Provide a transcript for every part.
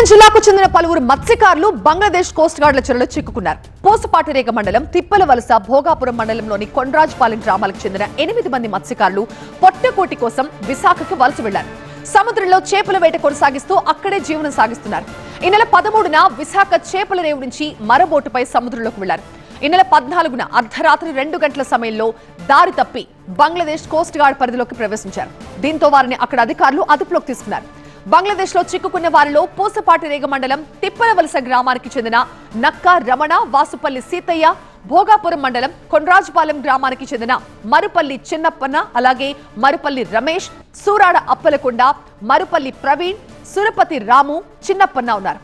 ఖమ్మం జిల్లాకు చెందిన పలువురు మత్స్యకారులు బంగ్లాదేశ్ కోస్ట్ గార్డుల చెరలో చిక్కుకున్నారు. పోసపాటిరేగ మండలం తిప్పల వలస భోగాపురం మండలంలోని కొండ్రాజుపాలెం గ్రామాలకు చెందిన ఎనిమిది మంది మత్స్యకారులు పొట్టకోటి కోసం విశాఖకు వలస వెళ్ళారు. సముద్రంలో చేపల వేట కొనసాగిస్తూ అక్కడే జీవనం సాగిస్తున్నారు. ఈ నెల పదమూడున విశాఖ చేపల రేవు నుంచి మరబోటుపై సముద్రంలోకి వెళ్ళారు. ఈ నెల పద్నాలుగున అర్ధరాత్రి రెండు గంటల సమయంలో దారి తప్పి బంగ్లాదేశ్ కోస్ట్ గార్డ్ పరిధిలోకి ప్రవేశించారు. దీంతో వారిని అక్కడ అధికారులు అదుపులోకి తీసుకున్నారు. బంగ్లాదేశ్లో చిక్కుకున్న వారిలో పూసపాటి రేగ మండలం తిప్పలవలస గ్రామానికి చెందిన నక్క రమణ వాసుపల్లి సీతయ్య భోగాపురం మండలం కొండ్రాజుపాలెం గ్రామానికి చెందిన మరుపల్లి చిన్నప్పన్న అలాగే మరుపల్లి రమేష్ సూరాడ అప్పలకొండ మరుపల్లి ప్రవీణ్ సురపతి రాము చిన్నప్పన్న ఉన్నారు.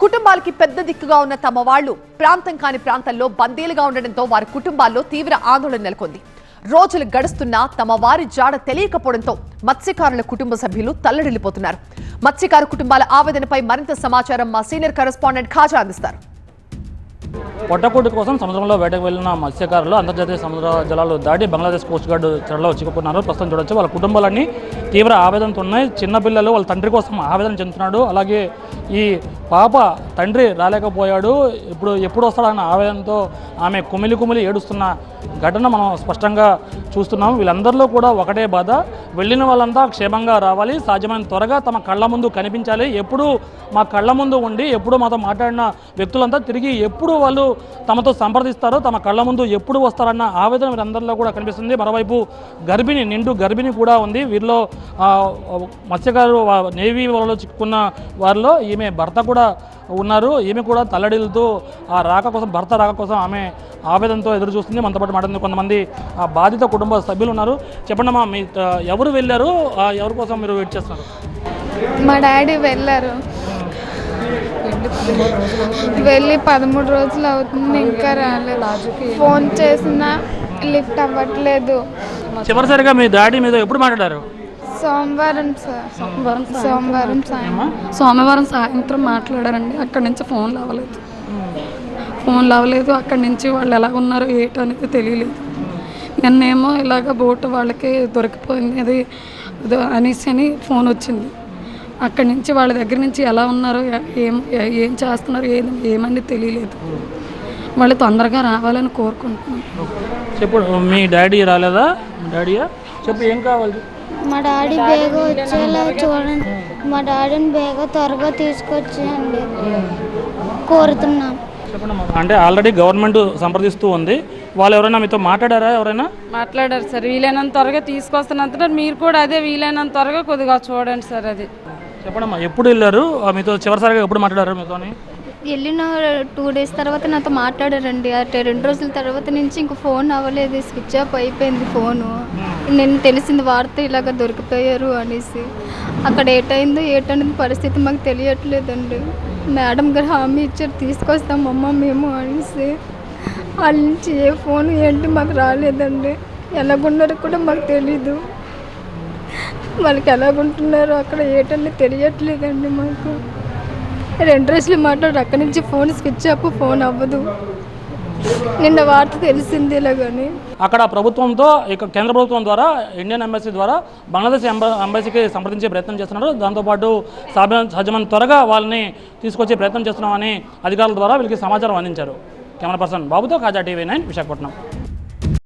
కుటుంబాలకి పెద్ద దిక్కుగా ఉన్న తమ వాళ్ళు ప్రాంతం కాని ప్రాంతాల్లో బందీలుగా ఉండడంతో వారి కుటుంబాల్లో తీవ్ర ఆందోళన నెలకొంది. రోజులు గడుస్తున్నా తమ వారి జాడ తెలియకపోవడంతో మత్స్యకారుల కుటుంబ సభ్యులు తల్లడిల్లిపోతున్నారు. మత్స్యకారు కుటుంబాల ఆవేదనపై మరింత సమాచారం మా సీనియర్ కరెస్పాండెంట్ ఖాజా అందిస్తారు. పొట్టకూటి కోసం సముద్రంలో వేటకు వెళ్ళిన మత్స్యకారులు అంతర్జాతీయ సముద్ర జలాలు దాటి బంగ్లాదేశ్ కోస్ట్ గార్డ్ చెరలో చిక్కుకున్నారు. ప్రస్తుతం చూడొచ్చు వాళ్ళ కుటుంబాలన్నీ తీవ్ర ఆవేదనతో ఉన్నాయి చిన్నపిల్లలు వాళ్ళ తండ్రి కోసం ఆవేదన చెందుతున్నాడు. అలాగే ఈ పాప తండ్రి రాలేకపోయాడు. ఇప్పుడు ఎప్పుడు వస్తాడన్న ఆవేదనతో ఆమె కుమిలి కుమిలి ఏడుస్తున్న ఘటన మనం స్పష్టంగా చూస్తున్నాం. వీళ్ళందరిలో కూడా ఒకటే బాధ. వెళ్ళిన వాళ్ళంతా క్షేమంగా రావాలి. సాధ్యమైన త్వరగా తమ కళ్ళ ముందు కనిపించాలి. ఎప్పుడు మా కళ్ళ ముందు ఉండి ఎప్పుడు మాతో మాట్లాడిన వ్యక్తులంతా తిరిగి ఎప్పుడు వాళ్ళు తమతో సంప్రదిస్తారో తమ కళ్ళ ముందు ఎప్పుడు వస్తారన్న ఆవేదన వీరందరిలో కూడా కనిపిస్తుంది. మరోవైపు గర్భిణి నిండు గర్భిణి కూడా ఉంది. వీరిలో మత్స్యకారులు మత్స్యకారు నేవీ వలలో చిక్కుకున్న వారిలో ఈమె భర్త కూడా ఉన్నారు. ఈమె కూడా తల్లడిల్లుతూ ఆ రాక కోసం భర్త రాక కోసం ఆమె ఆవేదనతో ఎదురు చూస్తుంది మనతో పాటు మాట్లాడింది కొంతమంది ఆ బాధిత కుటుంబ సభ్యులు ఉన్నారు. చెప్పండమ్మా మీ ఎవరు వెళ్ళారు? ఎవరి కోసం మీరు వెయిట్ చేస్తున్నారు? మా డాడీ వెళ్ళారు. వెళ్ళి పదమూడు రోజులు అవుతుంది ఇంకా రాలేదు. ఫోన్ చేసినా లిఫ్ట్ అవ్వట్లేదు. చివరిసారిగా మీ డాడీ మీద ఎప్పుడు మాట్లాడారు? సోమవారం సార్ సోమవారం సోమవారం సాయంత్రం. సోమవారం సాయంత్రం మాట్లాడారండి. అక్కడి నుంచి ఫోన్లు అవ్వలేదు ఫోన్లు అవ్వలేదు అక్కడి నుంచి వాళ్ళు ఎలా ఉన్నారో ఏంటో అనేది తెలియలేదు. నిన్నేమో ఇలాగ బోట్ వాళ్ళకి దొరికిపోయింది. అది అనేసి అని ఫోన్ వచ్చింది. అక్కడి నుంచి వాళ్ళ దగ్గర నుంచి ఎలా ఉన్నారో ఏం ఏం చేస్తున్నారు ఏం ఏమని తెలియలేదు. వాళ్ళు తొందరగా రావాలని కోరుకుంటున్నాను చెప్పు మీ డాడీ రాలేదా? డాడీయా? చెప్పు ఏం కావాలి? మా డాడీ బేగ వచ్చేలా చూడండి. మా డాడీని బేగ త్వరగా తీసుకొచ్చేయండి. కోరుతున్నాం. అంటే ఆల్రెడీ గవర్నమెంట్ సంప్రదిస్తూ ఉంది. వాళ్ళు ఎవరైనా మీతో మాట్లాడారా ఎవరైనా? మాట్లాడారు సార్. వీలైనంత త్వరగా తీసుకొస్తున్నంత మీరు కూడా అదే వీలైనంత త్వరగా కొద్దిగా చూడండి సార్ అది. చెప్పండి అమ్మా ఎప్పుడు వెళ్ళారు? మీతో చివరిసారిగా ఎప్పుడు మాట్లాడారు మీతోని? వెళ్ళిన టూ డేస్ తర్వాత నాతో మాట్లాడారండి. అంటే రెండు రోజుల తర్వాత నుంచి ఇంక ఫోన్ అవ్వలేదు. స్విచ్ ఆఫ్ అయిపోయింది ఫోను. నేను తెలిసింది వార్త ఇలాగ దొరికిపోయారు అనేసి. అక్కడ ఏటైందో ఏటనేది పరిస్థితి మాకు తెలియట్లేదండి. మేడం గారు హామీ ఇచ్చారు తీసుకొస్తాం అమ్మ మేము అనేసి. వాళ్ళ నుంచి ఏ ఫోన్ ఏంటి మాకు రాలేదండి. ఎలాగున్నారో కూడా మాకు తెలీదు. వాళ్ళకి ఎలాగుంటున్నారో అక్కడ ఏటని తెలియట్లేదండి మాకు. రెండు రోజులు మాట్లాడు అక్కడి నుంచి ఫోన్ స్విచ్ ఆఫ్ ఫోన్ అవ్వదు. నిన్న వార్త తెలిసింది ఇలాగని. అక్కడ ప్రభుత్వంతో ఇక కేంద్ర ప్రభుత్వం ద్వారా ఇండియన్ ఎంబసీ ద్వారా బంగ్లాదేశ్ ఎంబసీకి సంప్రదించే ప్రయత్నం చేస్తున్నారు. దాంతోపాటు సాధ్య త్వరగా వాళ్ళని తీసుకొచ్చే ప్రయత్నం చేస్తున్నామని అధికారుల ద్వారా వీళ్ళకి సమాచారం అందించారు. కెమెరా పర్సన్ బాబుతో కాజా టీవీ నైన్ విశాఖపట్నం.